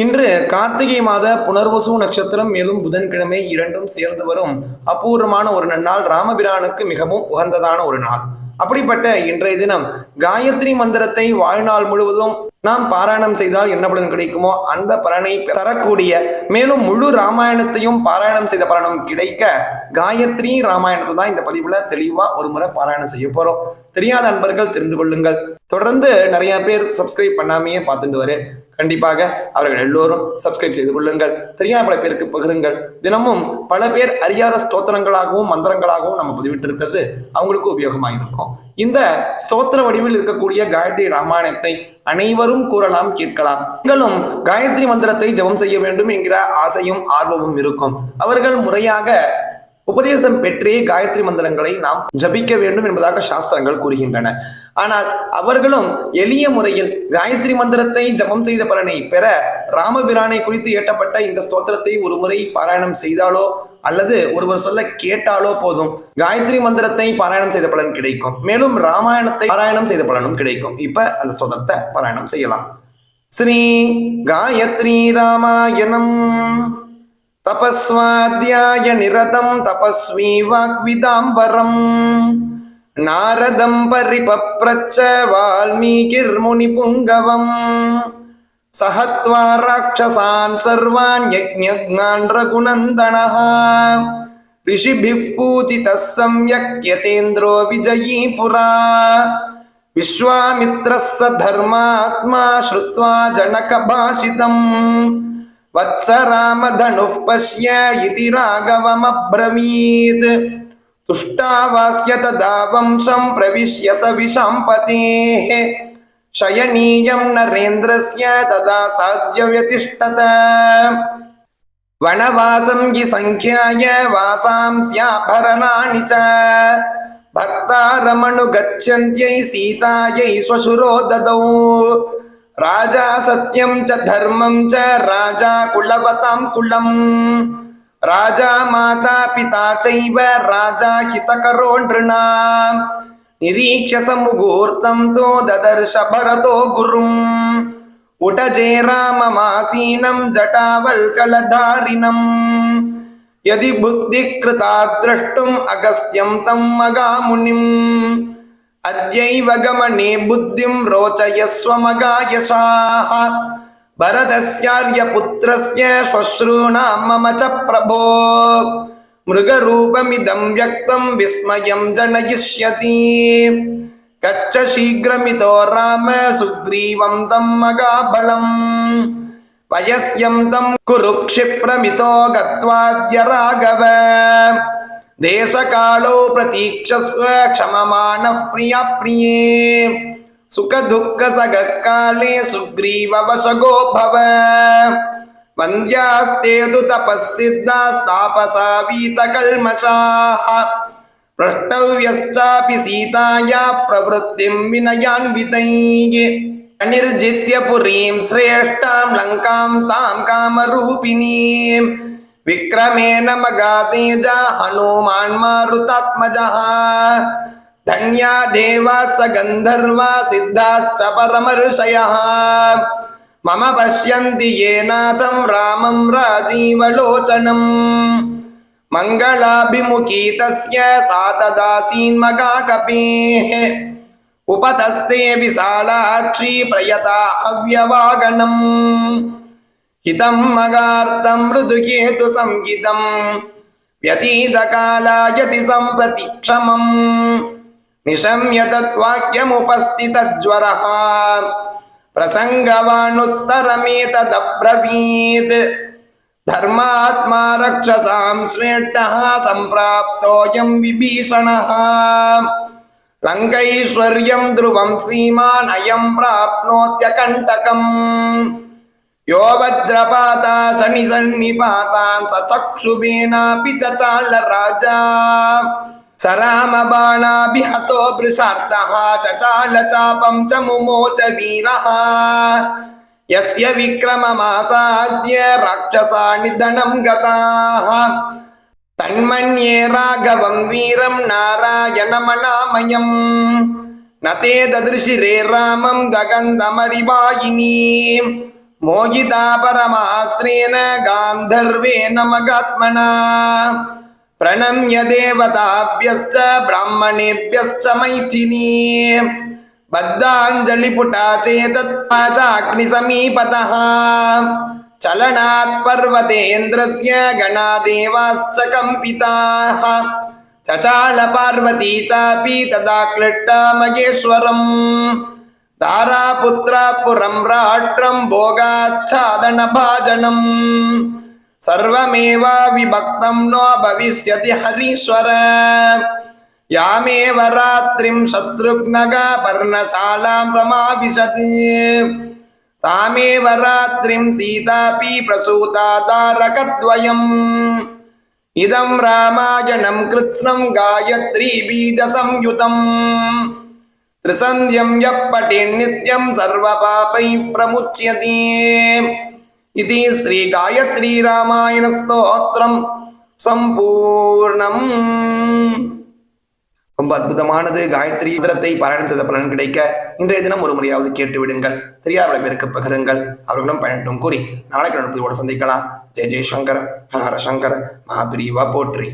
இன்று கார்த்திகை மாத புனர்வசு நட்சத்திரம் மேலும் புதன்கிழமை இரண்டும் சேர்ந்து வரும். அபூர்வமான ஒரு நன்னாள் ராமபிரானுக்கு மிகவும் உகந்ததான ஒரு நாள். அப்படிப்பட்ட இன்றைய தினம் காயத்ரி மந்திரத்தை வாழ்நாள் முழுவதும் நாம் பாராயணம் செய்தால் என்ன பலன் கிடைக்குமோ அந்த பலனை தரக்கூடிய மேலும் முழு ராமாயணத்தையும் பாராயணம் செய்த பலனும் கிடைக்க காயத்ரி ராமாயணத்தை தான் இந்த பதிவுல தெளிவா ஒரு முறை பாராயணம் செய்ய போறோம். தெரியாத அன்பர்கள் தெரிந்து கொள்ளுங்கள். தொடர்ந்து நிறைய பேர் சப்ஸ்கிரைப் பண்ணாமையே பார்த்துட்டு வரேன். கண்டிப்பாக அவர்கள் எல்லோரும் சப்ஸ்கிரைப் செய்து கொள்ளுங்கள். தெரியாத பல பேருக்கு பகிருங்கள். தினமும் பல பேர் அறியாத ஸ்தோத்திரங்களாகவும் மந்திரங்களாகவும் நம்ம பதிவிட்டிருக்கிறது. அவங்களுக்கு உபயோகமாக இருக்கும். இந்த ஸ்தோத்திர வடிவில் இருக்கக்கூடிய காயத்ரி ராமாயணத்தை அனைவரும் கூறலாம் கேட்கலாம். நீங்களும் காயத்ரி மந்திரத்தை ஜெபம் செய்ய வேண்டும் என்கிற ஆசையும் ஆர்வமும் இருக்கும். அவர்கள் முறையாக உபதேசம் பெற்றே காயத்ரி மந்திரங்களை நாம் ஜபிக்க வேண்டும் என்பதாக சாஸ்திரங்கள் கூறுகின்றன. ஆனால் அவர்களும் எளிய முறையில் காயத்ரி மந்திரத்தை ஜபம் செய்த பலனை பெற ராமபிரானை குறித்து ஏற்றப்பட்ட இந்த ஸ்தோத்திரத்தை ஒரு முறை பாராயணம் செய்தாலோ அல்லது ஒருவர் சொல்ல கேட்டாலோ போதும். காயத்ரி மந்திரத்தை பாராயணம் செய்த பலன் கிடைக்கும். மேலும் ராமாயணத்தை பாராயணம் செய்த பலனும் கிடைக்கும். இப்ப அந்த ஸ்தோத்திரத்தை பாராயணம் செய்யலாம். ஸ்ரீ காயத்ரி ராமாயணம். तपस्वाध्याय निरतं तपस्वी वाग्विदाम्बरम् नारदं परिपप्रच्छ वाल्मीकिर्मुनिपुङ्गवम् सहत्वा राक्षसान् सर्वान् यज्ञज्ञान् रघुनन्दनः ऋषिभिः पूजितः सम्यक् यतेन्द्रो विजयी पुरा विश्वामित्रः स धर्मात्मा श्रुत्वा जनकभाषितम् वत्स रामधनुः पश्य इति राघवमब्रवीत् तुष्टावास्य तदा वंशं प्रविश्य स विशाम्पतेः शयनीयं नरेन्द्रस्य तदा साध्यव्यतिष्ठत वनवासं हि सङ्ख्याय वासांस्याभरणानि च भक्तारमनुगच्छन्त्यै सीतायै श्वशुरो ददौ राजा सत्यं च धर्मं च राजा कुलवतां कुलम् राजा माता पिता चैव राजा हितकरो नृणाम् निरीक्ष्य स मुहूर्तं तु ददर्श भरतो गुरुम् उटजे राममासीनं जटावल्कलधारिणम् यदि बुद्धिकृता द्रष्टुम् अगस्त्यं तं मगामुनिम् अद्यैव गमने बुद्धिं रोचयस्व मगायशाः भरतस्यार्यपुत्रस्य श्वश्रूणां मम च प्रभो मृगरूपमिदं व्यक्तं विस्मयं जनयिष्यति गच्छ शीघ्रमितो राम सुग्रीवं तं मगाबलम् वयस्यं तं कुरु क्षिप्रमितो गत्वाद्य राघव देशकालो प्रतीक्षस्व क्षममानः प्रिया प्रिये सुखदुःखसगकाले सुग्रीववशगो भव वन्द्यास्ते तु तपःसिद्धास्तापसा वीतकल्मषाः प्रष्टव्यश्चापि सीताया प्रवृत्तिं विनयान्वितैः अनिर्जित्य पुरीं श्रेष्ठां लङ्कां तां कामरूपिणीम् विक्रमेण मगातेजा हनुमान् मारुतात्मजः धन्या देवा स गन्धर्वा सिद्धाश्च परमर्षयः मम पश्यन्ति ये नाथं रामं राजीवलोचनम् मङ्गलाभिमुखी तस्य सा तदासीन्मगाकपेः उपतस्ते विशालाक्षी प्रयता अव्यवागणम् हितं मगार्तं मृदुकेतु संहितं व्यतीतकालायति सम्प्रतिक्षमम् निशम्य तद्वाक्यमुपस्थितज्वरः प्रसङ्गवानुत्तरमेतदब्रवीत् धर्मात्मा रक्षसां श्रेष्ठः सम्प्राप्तोऽयं विभीषणः लङ्कैश्वर्यं ध्रुवं श्रीमान् अयं प्राप्नोत्यकण्टकम् ಯೋವಜ್ರಪಾತ ಶನಿ ಸನ್ನಿಪಾತ ಸತಕ್ಷುಬೇನಾಪಿ ಚಚಾಲ ರಾಜ ಸರಾಮ ಬಾಣಾಭಿ ಹತೋ ಬೃಷಾರ್ಥಃ ಚಚಾಲ ಚಾಪಂ ಚ ಮುಮೋಚ ವೀರಃ ಯಸ್ಯ ವಿಕ್ರಮಮಾಸಾದ್ಯ ರಾಕ್ಷಸಾಣಿ ದಣಂ ಗತಾಃ ತನ್ಮನ್ಯೇ ರಾಘವಂ ವೀರಂ ನಾರಾಯಣಮನಾಮಯಂ ನತೇ ದದೃಶಿರೇ ರಾಮಂ ಗಗಂಧಮರಿವಾಯಿನೀಂ दगन्दमरिवायिनीम् मोहिता परमास्त्रेण गान्धर्वेण मगात्मना प्रणम्य देवताभ्यश्च ब्राह्मणेभ्यश्च मैथिनी बद्धाञ्जलिपुटा चेतत्पाचाग्निसमीपतः चलनात् पर्वतेन्द्रस्य गणादेवाश्च कम्पिताः चचाल पार्वती चापि तदा क्लिष्टा मगेश्वरम् தாராபுத்திராபுரம்ராட்ரம் போகாச்சாதன பாஜனம் சர்வமேவா விபக்தம் நோ பவிஷ்யதி ஹரீஸ்வர. யாமேவ ராத்திரிம் சத்ருக்னகா பர்ணசாலாம் சமாபிசதி தாமேவ ராத்திரிம் சீதாபி பிரசூதா தாரகத்வயம். இதம் ராமாயணம் கிருத்னம் காயத்ரி பீஜசம்யுதம் त्रिसन्ध्यं यः पठेन्नित्यं सर्वपापैः प्रमुच्यते इति श्रीगायत्रीरामायणस्तोत्रं சம்பூர்ணம் ரொம்ப அற்புதமானது காயத்ரி விரத்தை பாராயணம் செய்த பலன் கிடைக்க இன்றைய தினம் ஒரு முறையாவது கேட்டு விடுங்கள் தெரியாத பேருக்கு பகிருங்கள் அவர்களிடம் பயனட்டும் கூறி நாளைக்கு நடப்பதோடு சந்திக்கலாம் ஜெய ஜெயசங்கர் ஹர ஹர சங்கர் மகாபிரிவா போற்றி